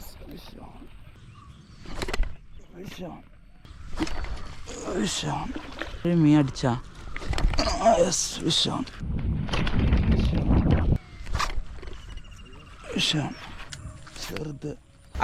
വിഷാൻ വിഷാൻ വിഷാൻ ഒരു മീൻ അടിച്ചാ യെസ് വിഷാൻ വിഷാൻ ചെറുത്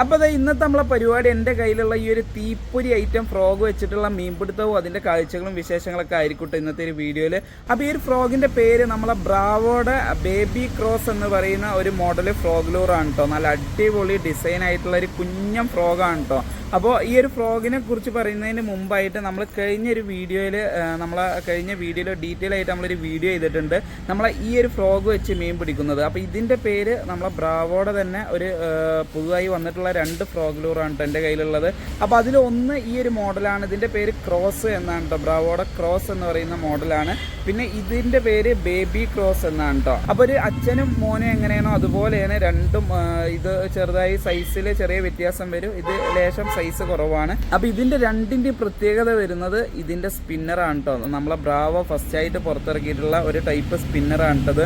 അപ്പോൾ അതെ ഇന്നത്തെ നമ്മളെ പരിപാടി എന്റെ കയ്യിലുള്ള ഈ ഒരു തീപ്പൊരി ഐറ്റം ഫ്രോഗ് വെച്ചിട്ടുള്ള മീൻപിടുത്തവും അതിന്റെ കാഴ്ചകളും വിശേഷങ്ങളൊക്കെ ആയിരിക്കട്ടെ ഇന്നത്തെ ഒരു വീഡിയോയിൽ. അപ്പോൾ ഈ ഒരു ഫ്രോഗിന്റെ പേര് നമ്മളെ ബ്രാവോയുടെ ബേബി ക്രോസ് എന്ന് പറയുന്ന ഒരു മോഡൽ ഫ്രോഗ്ലൂറാണ് കേട്ടോ നല്ല അടിപൊളി ഡിസൈൻ ആയിട്ടുള്ള ഒരു കുഞ്ഞൻ ഫ്രോഗാണ് കേട്ടോ അപ്പോൾ ഈ ഒരു ഫ്രോഗിനെ കുറിച്ച് പറയുന്നതിന് മുമ്പായിട്ട് നമ്മൾ കഴിഞ്ഞ ഒരു വീഡിയോയിൽ നമ്മളെ കഴിഞ്ഞ വീഡിയോയിൽ ഡീറ്റെയിൽ ആയിട്ട് നമ്മളൊരു വീഡിയോ ചെയ്തിട്ടുണ്ട്. നമ്മളെ ഈ ഒരു ഫ്രോഗ് വെച്ച് മീൻ പിടിക്കുന്നത്. അപ്പോൾ ഇതിന്റെ പേര് നമ്മളെ ബ്രാവോടെ തന്നെ ഒരു പുതുതായി വന്നിട്ടുള്ള രണ്ട് ഫ്രോഗ് ലൂറാണ് കേട്ടോ എന്റെ കയ്യിലുള്ളത്. അപ്പോൾ അതിൽ ഒന്ന് ഈ ഒരു മോഡലാണ്. ഇതിന്റെ പേര് ക്രോസ് എന്നാണ് കേട്ടോ ബ്രാവോടെ ക്രോസ് എന്ന് പറയുന്ന മോഡലാണ്. പിന്നെ ഇതിന്റെ പേര് ബേബി ക്രോസ് എന്നാണ് കേട്ടോ അപ്പോൾ ഒരു അച്ഛനും മോനും എങ്ങനെയാണോ അതുപോലെയാണ് രണ്ടും ഇത് ചെറുതായി സൈസിൽ ചെറിയ വ്യത്യാസം വരും. ഇത് ലേശം സൈസ് കുറവാണ്. അപ്പോൾ ഇതിന്റെ രണ്ടിന്റെ പ്രത്യേകത വരുന്നത് ഇതിന്റെ സ്പിന്നറാണ് കേട്ടോ നമ്മളെ ബ്രാവോ ഫസ്റ്റ് ആയിട്ട് പുറത്തിറക്കിയിട്ടുള്ള ഒരു ടൈപ്പ് സ്പിന്നറാണ് കേട്ടത്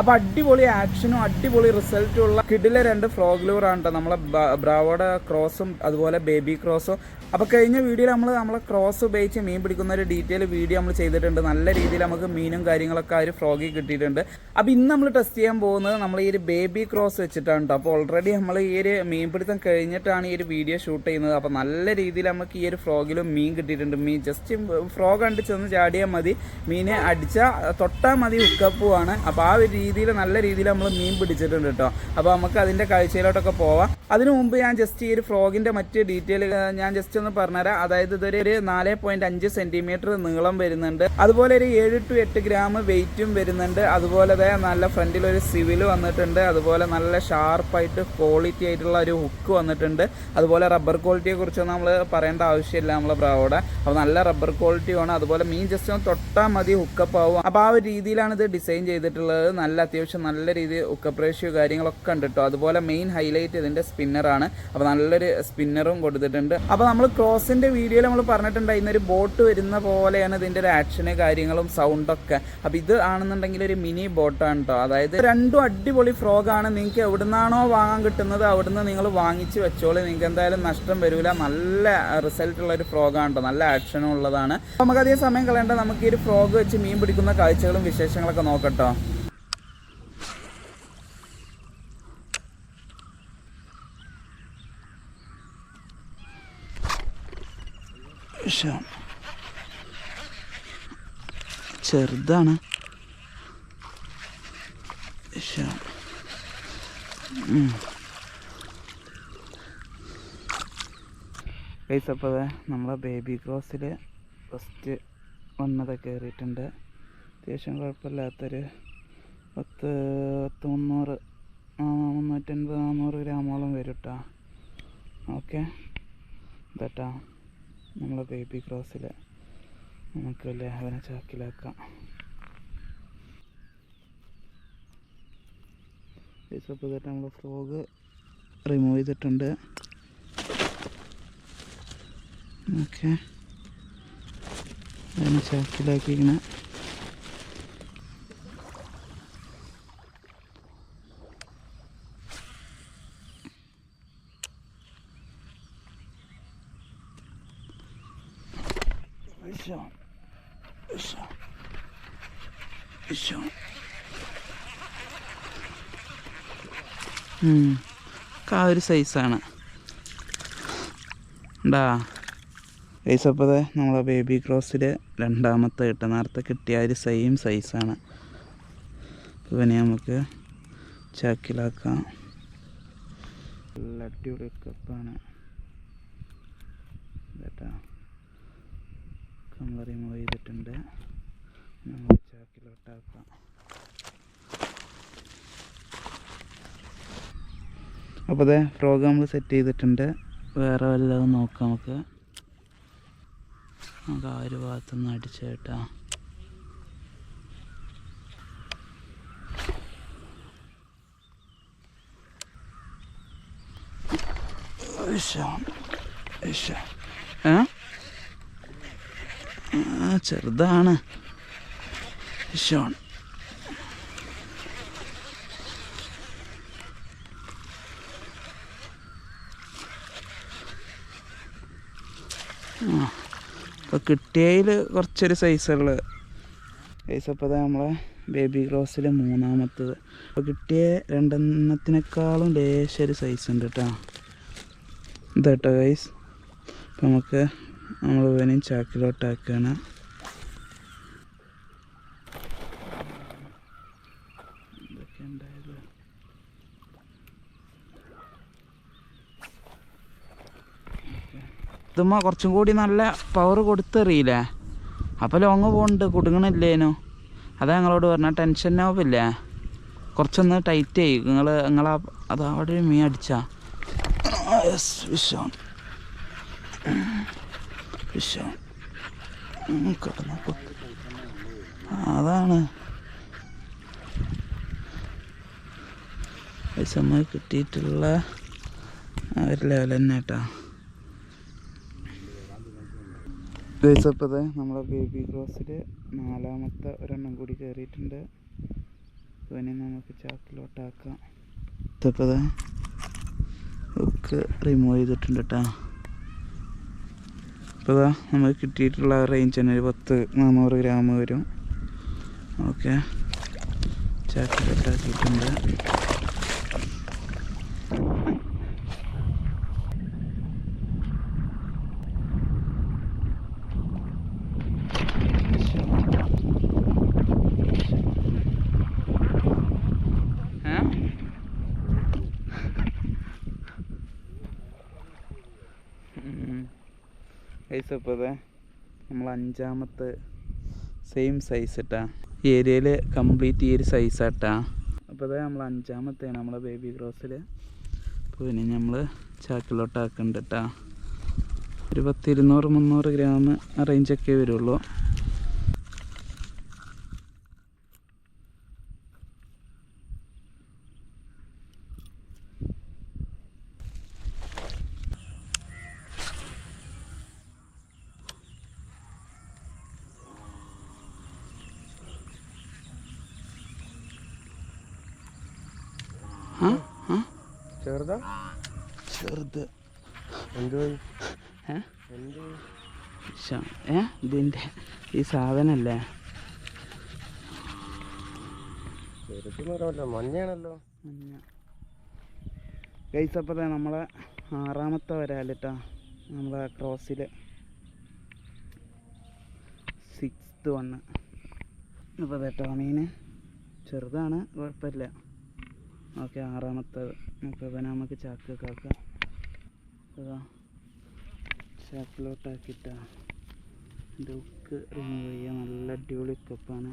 അപ്പോൾ അടിപൊളി ആക്ഷനും അടിപൊളി റിസൾട്ടും ഉള്ള കിഡിലെ രണ്ട് ഫ്രോഗ്ലൂറാണ് കേട്ടോ നമ്മളെ ബ്രാവോടെ ക്രോസും അതുപോലെ ബേബി ക്രോസും. അപ്പോൾ കഴിഞ്ഞ വീഡിയോയിൽ നമ്മൾ നമ്മളെ ക്രോസ് ഉപയോഗിച്ച് മീൻ പിടിക്കുന്ന ഒരു ഡീറ്റെയിൽ വീഡിയോ നമ്മൾ ചെയ്തിട്ടുണ്ട്. നല്ല രീതിയിൽ നമുക്ക് മീനും കാര്യങ്ങളൊക്കെ ആ ഒരു ഫ്രോഗി കിട്ടിയിട്ടുണ്ട്. അപ്പോൾ ഇന്ന് നമ്മൾ ടെസ്റ്റ് ചെയ്യാൻ പോകുന്നത് നമ്മൾ ഈ ഒരു ബേബി ക്രോസ് വെച്ചിട്ടാണ് കേട്ടോ അപ്പോൾ ഓൾറെഡി നമ്മൾ ഈ ഒരു മീൻ പിടുത്തം കഴിഞ്ഞിട്ടാണ് ഈ ഒരു വീഡിയോ ഷൂട്ട് ചെയ്യുന്നത്. അപ്പോൾ നല്ല രീതിയിൽ നമുക്ക് ഈ ഒരു ഫ്രോഗിലും മീൻ കിട്ടിയിട്ടുണ്ട്. മീൻ ജസ്റ്റ് ഫ്രോഗ് കണ്ട് ചെന്ന് ചാടിയാൽ മതി. മീനെ അടിച്ചാൽ തൊട്ടാൽ മതി ഉക്കപ്പുവാണ് അപ്പോൾ ആ ഒരു രീതിയിൽ നല്ല രീതിയിൽ നമ്മൾ മീൻ പിടിച്ചിട്ടുണ്ട് കേട്ടോ അപ്പോൾ നമുക്ക് അതിന്റെ കാഴ്ചയിലോട്ടൊക്കെ പോവാം. അതിനു മുമ്പ് ഞാൻ ജസ്റ്റ് ഈ ഒരു ഫ്രോഗിന്റെ മറ്റ് ഡീറ്റെയിൽ ഞാൻ ജസ്റ്റ് ഒന്ന് പറഞ്ഞുതരാം. അതായത് ഇതൊരു ഒരു നാല് പോയിന്റ് അഞ്ച് സെന്റിമീറ്റർ നീളം വരുന്നുണ്ട്. അതുപോലെ ഒരു ഏഴ് ടു എട്ട് ഗ്രാം വെയിറ്റും വരുന്നുണ്ട്. അതുപോലെ തന്നെ നല്ല ഫ്രണ്ടിൽ ഒരു സിവിൽ വന്നിട്ടുണ്ട്. അതുപോലെ നല്ല ഷാർപ്പായിട്ട് ക്വാളിറ്റി ആയിട്ടുള്ള ഒരു ഹുക്ക് വന്നിട്ടുണ്ട്. അതുപോലെ റബ്ബർ ക്വാളിറ്റിയെ കുറിച്ചൊന്നും നമ്മൾ പറയേണ്ട ആവശ്യമില്ല നമ്മളെ ബ്രാവോടെ. അപ്പോൾ നല്ല റബ്ബർ ക്വാളിറ്റി ആണ് അതുപോലെ മീൻ ജസ്റ്റ് ഒന്ന് തൊട്ടാൽ മതി ഹുക്കപ്പ് ആവും അപ്പോൾ ആ ഒരു രീതിയിലാണ് ഇത് ഡിസൈൻ ചെയ്തിട്ടുള്ളത്. നല്ല അത്യാവശ്യം നല്ല രീതിയിൽ ഉക്കപ്രേഷ്യോ കാര്യങ്ങളൊക്കെ ഉണ്ട് കേട്ടോ അതുപോലെ മെയിൻ ഹൈലൈറ്റ് ഇതിന്റെ സ്പിന്നറാണ് അപ്പോൾ നല്ലൊരു സ്പിന്നറും കൊടുത്തിട്ടുണ്ട്. അപ്പോൾ നമ്മൾ ക്രോസിന്റെ വീഡിയോയിൽ നമ്മൾ പറഞ്ഞിട്ടുണ്ട് ഇന്നൊരു ബോട്ട് വരുന്ന പോലെയാണ് ഇതിന്റെ ഒരു ആക്ഷന് കാര്യങ്ങളും സൗണ്ടൊക്കെ അപ്പോൾ ഇത് ആണെന്നുണ്ടെങ്കിൽ ഒരു മിനി ബോട്ടാണ് കേട്ടോ അതായത് രണ്ടും അടിപൊളി ഫ്രോഗാണ് നിങ്ങൾക്ക് എവിടുന്നാണോ വാങ്ങാൻ കിട്ടുന്നത് അവിടുന്ന് നിങ്ങൾ വാങ്ങിച്ച് വെച്ചോളൂ. നിങ്ങൾക്ക് എന്തായാലും നഷ്ടം വരില്ല നല്ല റിസൾട്ട് ഉള്ള ഒരു ഫ്രോഗാണ് കേട്ടോ നല്ല ആക്ഷനും ഉള്ളതാണ്. നമുക്ക് അധികം സമയം കളയേണ്ട. നമുക്ക് ഈ ഒരു ഫ്രോഗ് വെച്ച് മീൻ പിടിക്കുന്ന കാഴ്ചകളും വിശേഷങ്ങളൊക്കെ നോക്കട്ടോ ചെറുതാണ്. ഗൈസ് അപ്പോൾ നമ്മളെ ബേബി ക്രോസിൽ ഫസ്റ്റ് വന്നത് കയറിയിട്ടുണ്ട് അത്യാവശ്യം കുഴപ്പമില്ലാത്തൊരു പത്ത് പത്ത് മുന്നൂറ് മുന്നൂറ്റൻപത് നാന്നൂറ് ഗ്രാമോളം വരും കേട്ടോ ഓക്കെ ഇതാട്ടാ നമ്മളെ ബേബി ക്രോസിൽ നമുക്ക് ലേഹവന ചാക്കിലാക്കാം. അപ്പോൾ ഇതായിട്ട് നമ്മൾ ഫ്രോഗ് റിമൂവ് ചെയ്തിട്ടുണ്ട്. ഓക്കെ. ചാക്കിലാക്കി ചാക്കിലാക്കിക്കണ ആ ഒരു സൈസാണ്. ഉണ്ടാ ഗൈസ് അപ്പോൾ നമ്മളെ ബേബി ക്രോസിൽ രണ്ടാമത്തെ കിട്ടുക നേരത്തെ കിട്ടിയ ഒരു സെയിം സൈസാണ്. ഇവനെ നമുക്ക് ചാക്കിലാക്കാം. നല്ല അടിപൊളി കപ്പാണ് കേട്ടാ നമ്മൾ റിമൂവ് ചെയ്തിട്ടുണ്ട്. നമ്മൾ ചാക്കിലോട്ടാക്കാം അപ്പോൾ അതെ ഫ്രോഗ് നമ്മൾ സെറ്റ് ചെയ്തിട്ടുണ്ട്. വേറെ വല്ലതും നോക്കാം നമുക്ക്. നമുക്ക് ആ ഒരു ഭാഗത്തുനിന്ന് അടിച്ചു കേട്ടോ. ചെറുതാണ്. ഷോൺ ആ അപ്പോൾ കിട്ടിയതിൽ കുറച്ചൊരു സൈസുള്ള സൈസ് അപ്പോൾ അതാ നമ്മളെ ബേബി ഗ്ലോസിലെ മൂന്നാമത്തത്. അപ്പോൾ കിട്ടിയ രണ്ടെണ്ണത്തിനേക്കാളും ലേശൊരു സൈസ് ഉണ്ട് കേട്ടോ ഇതാട്ടോ ഗൈസ് നമുക്ക് നമ്മൾ ഇവനെയും ചാക്കിലോട്ടാക്കുകയാണ് ഇതുമ്മ കുറച്ചും കൂടി നല്ല പവർ കൊടുത്തെറിയില്ലേ? അപ്പോൾ ലോങ് പോകുന്നുണ്ട് കുടുങ്ങണില്ലേനു. അതാ ഞങ്ങളോട് പറഞ്ഞ ടെൻഷൻ ആവില്ലേ കുറച്ചൊന്ന് ടൈറ്റ് ചെയ്യും നിങ്ങൾ നിങ്ങളാ അത് അവിടെ ഒരു മീൻ അടിച്ചാ. വിഷാൻ വിഷാൻ കിടന്നു അതാണ്. പൈസ കിട്ടിയിട്ടുള്ള ഒരു ലെവൽ തന്നെ കേട്ടോ. ഗൈസപ്പത് നമ്മളെ ബേബി ക്രോസിൽ നാലാമത്തെ ഒരെണ്ണം കൂടി കയറിയിട്ടുണ്ട്. ഇവനെ നമുക്ക് ചാക്കിലോട്ടാക്കാം. ഇതപ്പത്. ഒക്കെ റിമൂവ് ചെയ്തിട്ടുണ്ട് കേട്ടോ ഇപ്പോൾ നമുക്ക് കിട്ടിയിട്ടുള്ള റേഞ്ച് തന്നെ ഒരു പത്ത് നാനൂറ് ഗ്രാം വരും. ഓക്കെ. ചാക്കിലോട്ടാക്കിയിട്ടുണ്ട് ഏ? ഉം. Guys, ഇപ്പോൾ നമ്മൾ അഞ്ചാമത്തെ സെയിം സൈസ് ഇട്ടാ. ഏരിയയിൽ കംപ്ലീറ്റ് ഈ ഒരു സൈസാട്ടാ അപ്പോൾ അതെ നമ്മൾ അഞ്ചാമത്തെയാണ് നമ്മളെ ബേബി ഗ്രോസിൽ അപ്പോൾ ഇനി നമ്മൾ ചാക്കിലോട്ടാക്കുന്നുണ്ട് കേട്ടാ ഒരു പത്തിരുന്നൂറ് മുന്നൂറ് ഗ്രാം റേഞ്ചൊക്കെ വരുള്ളൂ. ചെറുതാ? ചെറുത്. ഏ? ഇതിന്റെ ഈ സാധനല്ലേ? മഞ്ഞയാണല്ലോ. മഞ്ഞ. ഗൈസ് അപ്പോൾ നമ്മളെ ആറാമത്തെ വരാലിട്ടാ. നമ്മളെ ക്രോസിൽ സിക്സ്ത് വണ്ണ്. അപ്പോൾ കേട്ടോ മീന് ചെറുതാണ് കുഴപ്പമില്ല. ഓക്കെ ആറാമത്തെ നമുക്ക് നമുക്ക് ചാക്കൊക്കെ ആക്കാം അതാ ചാക്കിലോട്ടാക്കിയിട്ടാ. ഇതിന്റെ ഉക്ക് റിമൂവ് ചെയ്യുക നല്ല അടിപൊളി കപ്പാണ്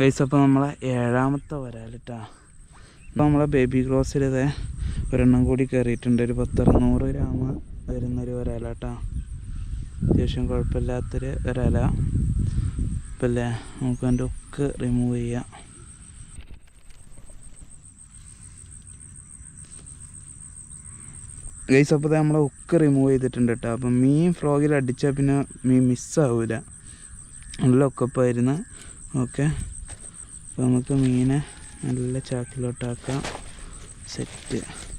ഗൈസ് അപ്പോൾ നമ്മളെ ഏഴാമത്തെ വരാലിട്ടാ ഇപ്പോൾ നമ്മളെ ബേബി ഗ്രോസിൽ ഇതേ ഒരെണ്ണം കൂടി കയറിയിട്ടുണ്ട് ഒരു പത്തറുന്നൂറ് ഗ്രാം വരുന്നൊരു വരാലാട്ടാ അത്യാവശ്യം കുഴപ്പമില്ലാത്തൊരു വരാല. ഇപ്പം അല്ലേ നമുക്ക് അതിന്റെ ഒക്കെ റിമൂവ് ചെയ്യാം. ഗൈസ് അപ്പോൾ നമ്മളെ ഉക്ക് റിമൂവ് ചെയ്തിട്ടുണ്ട് കേട്ടോ അപ്പം മീൻ ഫ്രോഗിൽ അടിച്ചാൽ പിന്നെ മീൻ മിസ്സാവില്ല നല്ല ഒക്കപ്പായിരുന്നു ഓക്കെ അപ്പോൾ നമുക്ക് മീനെ നല്ല ചാക്കിലോട്ടാക്കാം. സെറ്റ്.